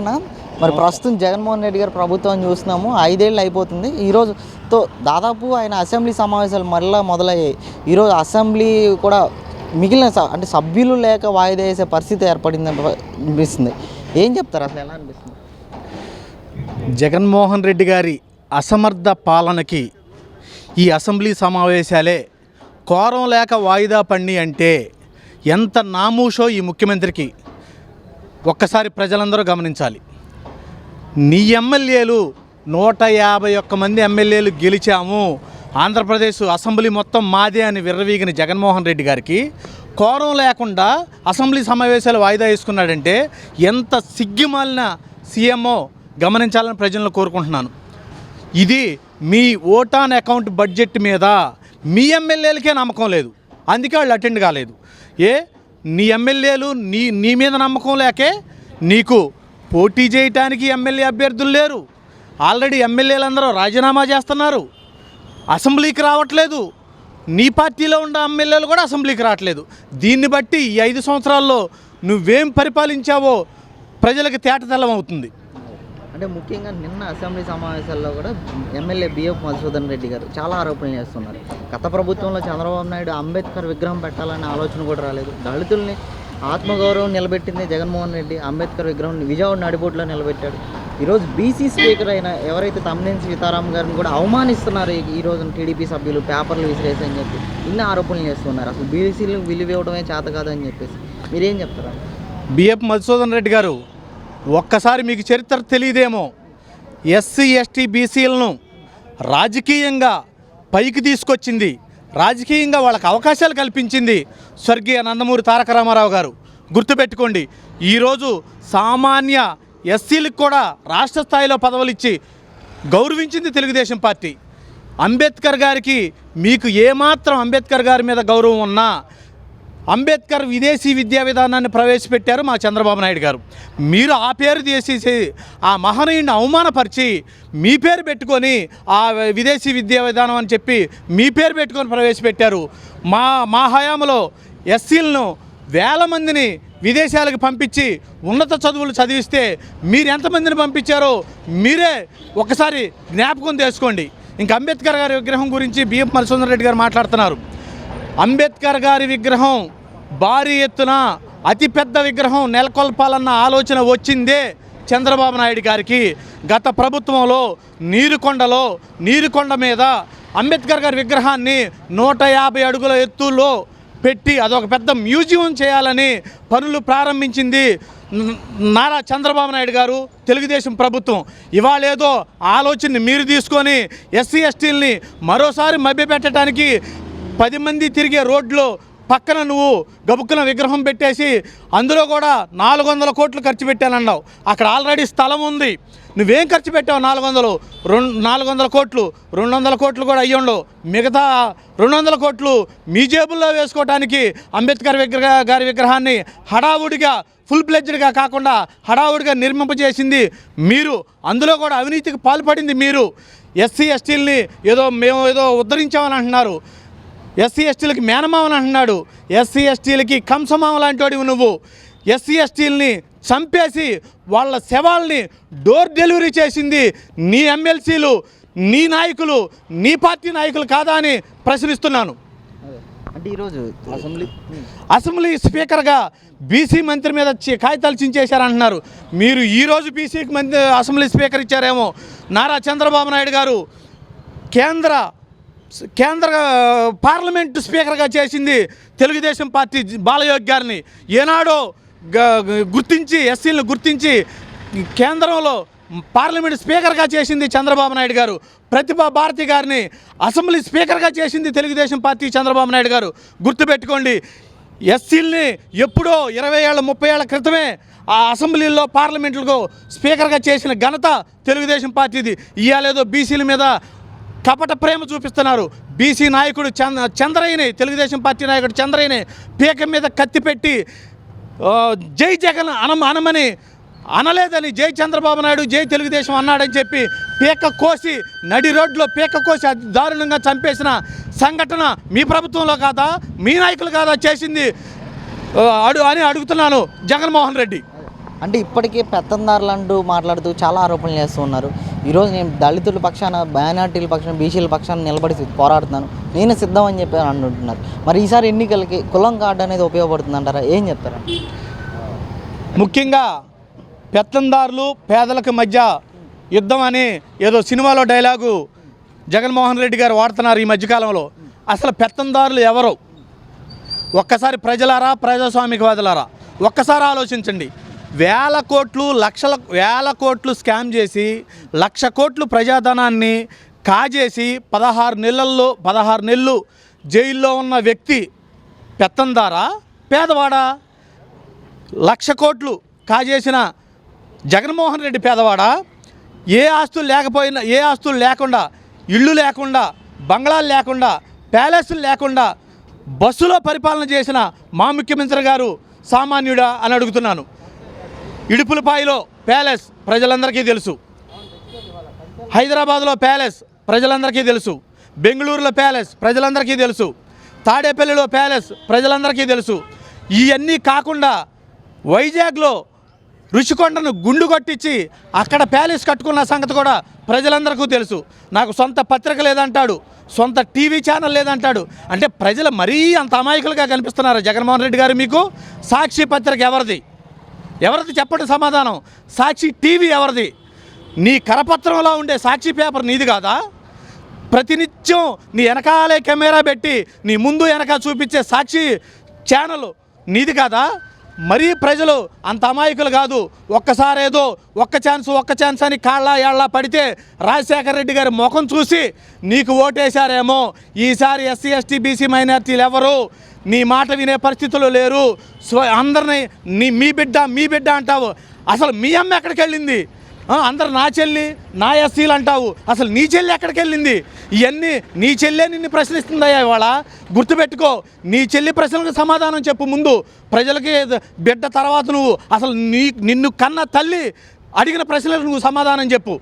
అన్న మరి ప్రస్తుతం జగన్మోహన్ రెడ్డి గారు ప్రభుత్వం చూస్తున్నాము ఐదేళ్ళు అయిపోతుంది. ఈరోజు తో దాదాపు ఆయన అసెంబ్లీ సమావేశాలు మళ్ళీ మొదలయ్యాయి. ఈరోజు అసెంబ్లీ కూడా మిగిలిన అంటే సభ్యులు లేక వాయిదా వేసే పరిస్థితి ఏర్పడింది అనిపిస్తుంది. ఏం చెప్తారు అసలు ఎలా అనిపిస్తుంది? జగన్మోహన్ రెడ్డి గారి అసమర్థ పాలనకి ఈ అసెంబ్లీ సమావేశాలే కోరం లేక వాయిదా పడిని అంటే ఎంత నామూషో ఈ ముఖ్యమంత్రికి. ఒక్కసారి ప్రజలందరూ గమనించాలి. నీ ఎమ్మెల్యేలు నూట యాభై ఒక్క మంది ఎమ్మెల్యేలు గెలిచాము. ఆంధ్రప్రదేశ్ అసెంబ్లీ మొత్తం మాదే అని విర్రవీగిన జగన్మోహన్ రెడ్డి గారికి కోరం లేకుండా అసెంబ్లీ సమావేశాలు వాయిదా వేసుకున్నాడంటే ఎంత సిగ్గుమాలిన సీఎంఓ గమనించాలని ప్రజలను కోరుకుంటున్నాను. ఇది మీ ఓటాన్ అకౌంట్ బడ్జెట్ మీద మీ ఎమ్మెల్యేలకే నమ్మకం లేదు. అందుకే వాళ్ళు అటెండ్ కాలేదు. ఏ? నీ ఎమ్మెల్యేలు నీ నీ మీద నమ్మకం లేకే నీకు పోటీ చేయటానికి ఎమ్మెల్యే అభ్యర్థులు లేరు. ఆల్రెడీ ఎమ్మెల్యేలు అందరూ రాజీనామా చేస్తున్నారు. అసెంబ్లీకి రావట్లేదు. నీ పార్టీలో ఉన్న ఎమ్మెల్యేలు కూడా అసెంబ్లీకి రావట్లేదు. దీన్ని బట్టి ఈ ఐదు సంవత్సరాల్లో నువ్వేం పరిపాలించావో ప్రజలకు తేటతెల్లం అవుతుంది అంటే ముఖ్యంగా నిన్న అసెంబ్లీ సమావేశాల్లో కూడా ఎమ్మెల్యే బిఎఫ్ మధుసూదన్ రెడ్డి గారు చాలా ఆరోపణలు చేస్తున్నారు. గత ప్రభుత్వంలో చంద్రబాబు నాయుడు అంబేద్కర్ విగ్రహం పెట్టాలనే ఆలోచన కూడా రాలేదు. దళితుల్ని ఆత్మగౌరవం నిలబెట్టింది జగన్మోహన్ రెడ్డి. అంబేద్కర్ విగ్రహం విజయవాడ నడిబోట్లో నిలబెట్టాడు. ఈరోజు బీసీ స్పీకర్ అయిన ఎవరైతే తమ్మినేని సీతారాం గారిని కూడా అవమానిస్తున్నారు ఈ- రోజున టీడీపీ సభ్యులు పేపర్లు విసిరేసని చెప్పి ఇన్ని ఆరోపణలు చేస్తున్నారు. అసలు బీసీలకు విలువ ఇవ్వడమే చేత కాదని చెప్పేసి మీరేం చెప్తారా? బిఎఫ్ మధుసూదన్ రెడ్డి గారు ఒక్కసారి మీకు చరిత్ర తెలియదేమో. ఎస్సీ ఎస్టీ బీసీలను రాజకీయంగా పైకి తీసుకొచ్చింది. రాజకీయంగా వాళ్ళకి అవకాశాలు కల్పించింది స్వర్గీయ నందమూరి తారక రామారావు గారు. గుర్తుపెట్టుకోండి ఈరోజు సామాన్య ఎస్సీలకు కూడా రాష్ట్ర స్థాయిలో పదవులు ఇచ్చి గౌరవించింది తెలుగుదేశం పార్టీ. అంబేద్కర్ గారికి మీకు ఏమాత్రం అంబేద్కర్ గారి మీద గౌరవం ఉన్నా అంబేద్కర్ విదేశీ విద్యా విధానాన్ని ప్రవేశపెట్టారు మా చంద్రబాబు నాయుడు గారు. మీరు ఆ పేరు తీసేసి ఆ మహనీయుడిని అవమానపరిచి మీ పేరు పెట్టుకొని ఆ విదేశీ విద్యా విధానం అని చెప్పి మీ పేరు పెట్టుకొని ప్రవేశపెట్టారు. మా మా హయాంలో ఎస్సీలను వేల మందిని విదేశాలకు పంపించి ఉన్నత చదువులు చదివిస్తే మీరు ఎంతమందిని పంపించారో మీరే ఒకసారి జ్ఞాపకం చేసుకోండి ఇంకా అంబేద్కర్ గారి విగ్రహం గురించి బిఎం మధుసూదన్ రెడ్డి గారు మాట్లాడుతున్నారు. అంబేద్కర్ గారి విగ్రహం భారీ ఎత్తున అతిపెద్ద విగ్రహం నెలకొల్పాలన్న ఆలోచన వచ్చిందే చంద్రబాబు నాయుడు గారికి. గత ప్రభుత్వంలో నీరుకొండలో నీరుకొండ మీద అంబేద్కర్ గారి విగ్రహాన్ని నూట యాభై అడుగుల ఎత్తులో పెట్టి అదొక పెద్ద మ్యూజియం చేయాలని పనులు ప్రారంభించింది నారా చంద్రబాబు నాయుడు గారు తెలుగుదేశం ప్రభుత్వం. ఇవాళేదో ఆలోచనని మీరు తీసుకొని ఎస్సీ ఎస్టీలని మరోసారి మభ్యపెట్టడానికి పది మంది తిరిగే రోడ్లో పక్కన నువ్వు గబుక్కున విగ్రహం పెట్టేసి అందులో కూడా నాలుగు వందల కోట్లు ఖర్చు పెట్టానన్నావు. అక్కడ ఆల్రెడీ స్థలం ఉంది. నువ్వేం ఖర్చు పెట్టావు నాలుగు వందలు? రెండు నాలుగు వందల కోట్లు. రెండు వందల కోట్లు కూడా అయ్యుండవు మిగతా రెండు వందల కోట్లు మీ జేబుల్లో వేసుకోవడానికి అంబేద్కర్ విగ్రహ గారి విగ్రహాన్ని హడావుడిగా ఫుల్ ప్లెజ్డ్గా కాకుండా హడావుడిగా నిర్మింపజేసింది మీరు. అందులో కూడా అవినీతికి పాల్పడింది మీరు. ఎస్సీ ఎస్టీల్ని ఏదో మేము ఏదో ఉద్ధరించామని అంటున్నారు. ఎస్సీ ఎస్టీలకి మేనమామని అంటున్నాడు. ఎస్సీ ఎస్టీలకి కంసమామ లాంటి నువ్వు. ఎస్సీ ఎస్టీలని చంపేసి వాళ్ళ శవాల్ని డోర్ డెలివరీ చేసింది నీ ఎమ్మెల్సీలు నీ నాయకులు నీ పార్టీ నాయకులు కాదా అని ప్రశ్నిస్తున్నాను. అంటే ఈరోజు అసెంబ్లీ అసెంబ్లీ స్పీకర్గా బీసీ మంత్రి మీద కాగితాలు చించేశారంటున్నారు. మీరు ఈరోజు బీసీకి మంత్రి అసెంబ్లీ స్పీకర్ ఇచ్చారేమో. నారా చంద్రబాబు నాయుడు గారు కేంద్ర కేంద్ర పార్లమెంటు స్పీకర్గా చేసింది తెలుగుదేశం పార్టీ బాలయోగ్ బాలయోగి గారిని. ఏనాడో గ- గుర్తించి ఎస్సీలను గుర్తించి కేంద్రంలో పార్లమెంట్ స్పీకర్గా చేసింది చంద్రబాబు నాయుడు గారు. ప్రతిభా భారతి గారిని అసెంబ్లీ స్పీకర్గా చేసింది తెలుగుదేశం పార్టీ చంద్రబాబు నాయుడు గారు. గుర్తుపెట్టుకోండి ఎస్సీల్ని ఎప్పుడో ఇరవై ఏళ్ళ ముప్పై ఏళ్ళ క్రితమే ఆ అసెంబ్లీలో పార్లమెంట్లకు స్పీకర్గా చేసిన ఘనత తెలుగుదేశం పార్టీది. ఇవాళేదో బీసీల మీద కపట ప్రేమ చూపిస్తున్నారు. బీసీ నాయకుడు చంద్ర చంద్రయ్యని తెలుగుదేశం పార్టీ నాయకుడు చంద్రయ్యని పీక మీద కత్తి పెట్టి జై జగన్ అనమ అనమని అనలేదని జై చంద్రబాబు నాయుడు జై తెలుగుదేశం అన్నాడని చెప్పి పీక కోసి నడి రోడ్లో పీక కోసి అతి దారుణంగా చంపేసిన సంఘటన మీ ప్రభుత్వంలో కాదా? మీ నాయకులు కాదా చేసింది? అడు అని అడుగుతున్నాను జగన్మోహన్ రెడ్డి. అంటే ఇప్పటికే పెత్తందారులు అంటూ మాట్లాడుతూ చాలా ఆరోపణలు చేస్తూ ఉన్నారు. ఈరోజు నేను దళితుల పక్షాన మైనార్టీల పక్షాన బీసీల పక్షాన నిలబడి పోరాడుతున్నాను. నేను సిద్ధం అని చెప్పి అంటున్నారు. మరి ఈసారి ఎన్నికలకి కులం కార్డు అనేది ఉపయోగపడుతుంది అంటారా ఏం చెప్తారా? ముఖ్యంగా పెత్తందారులు పేదలకు మధ్య యుద్ధం అని ఏదో సినిమాలో డైలాగు జగన్మోహన్ రెడ్డి గారు వాడుతున్నారు ఈ మధ్యకాలంలో. అసలు పెత్తందారులు ఎవరు? ఒక్కసారి ప్రజలారా ప్రజాస్వామికవాదులారా? ఒక్కసారి ఆలోచించండి. వేల కోట్లు లక్షల వేల కోట్లు స్కామ్ చేసి లక్ష కోట్లు ప్రజాధనాన్ని కాజేసి పదహారు నెలల్లో పదహారు నెలలు జైల్లో ఉన్న వ్యక్తి పెత్తందారా? పేదవాడా? లక్ష కోట్లు కాజేసిన జగన్మోహన్ రెడ్డి పేదవాడా? ఏ ఆస్తులు లేకపోయినా ఏ ఆస్తులు లేకుండా ఇళ్ళు లేకుండా బంగ్లాలు లేకుండా ప్యాలెస్లు లేకుండా బస్సులో పరిపాలన చేసిన మా ముఖ్యమంత్రి గారు సామాన్యుడా అని అడుగుతున్నాను. ఇడుపులపాయిలో ప్యాలెస్ ప్రజలందరికీ తెలుసు. హైదరాబాద్లో ప్యాలెస్ ప్రజలందరికీ తెలుసు. బెంగళూరులో ప్యాలెస్ ప్రజలందరికీ తెలుసు. తాడేపల్లిలో ప్యాలెస్ ప్రజలందరికీ తెలుసు. ఇవన్నీ కాకుండా వైజాగ్లో రుషికొండను గుండు కొట్టించి అక్కడ ప్యాలెస్ కట్టుకున్న సంగతి కూడా ప్రజలందరికీ తెలుసు. నాకు సొంత పత్రిక లేదంటాడు సొంత టీవీ ఛానల్ లేదంటాడు. అంటే ప్రజలు మరీ అంత అమాయకులుగా కనిపిస్తున్నారు జగన్మోహన్ రెడ్డి గారు మీకు. సాక్షి పత్రిక ఎవరిది? ఎవరిది చెప్పండి సమాధానం? సాక్షి టీవీ ఎవరిది? నీ కరపత్రంలో ఉండే సాక్షి పేపర్ నీది కాదా? ప్రతినిత్యం నీ వెనకాలే కెమెరా పెట్టి నీ ముందు వెనక చూపించే సాక్షి ఛానల్ నీది కాదా? మరీ ప్రజలు అంత అమాయకులు కాదు. ఒక్కసారి ఏదో ఒక్క ఛాన్స్ ఒక్క ఛాన్స్ అని కాళ్ళ ఏళ్ళ పడితే రాజశేఖర రెడ్డి గారి ముఖం చూసి నీకు ఓటేశారేమో. ఈసారి ఎస్సీ ఎస్టీ బీసీ మైనార్టీలు ఎవరు? నీ మాట వినే పరిస్థితులు లేరు. స్వ అందరినీ నీ మీ బిడ్డ మీ బిడ్డ అంటావు. అసలు మీ అమ్మ ఎక్కడికి వెళ్ళింది అందరు నా చెల్లి నా ఎస్సీలు అంటావు. అసలు నీ చెల్లి ఎక్కడికి వెళ్ళింది ఇవన్నీ నీ చెల్లె నిన్ను ప్రశ్నిస్తుందయ్యా ఇవాళ. గుర్తుపెట్టుకో నీ చెల్లి ప్రశ్నలకు సమాధానం చెప్పు ముందు. ప్రజలకి బిడ్డ తర్వాత నువ్వు. అసలు నీ నిన్ను కన్న తల్లి అడిగిన ప్రశ్నలకు నువ్వు సమాధానం చెప్పు.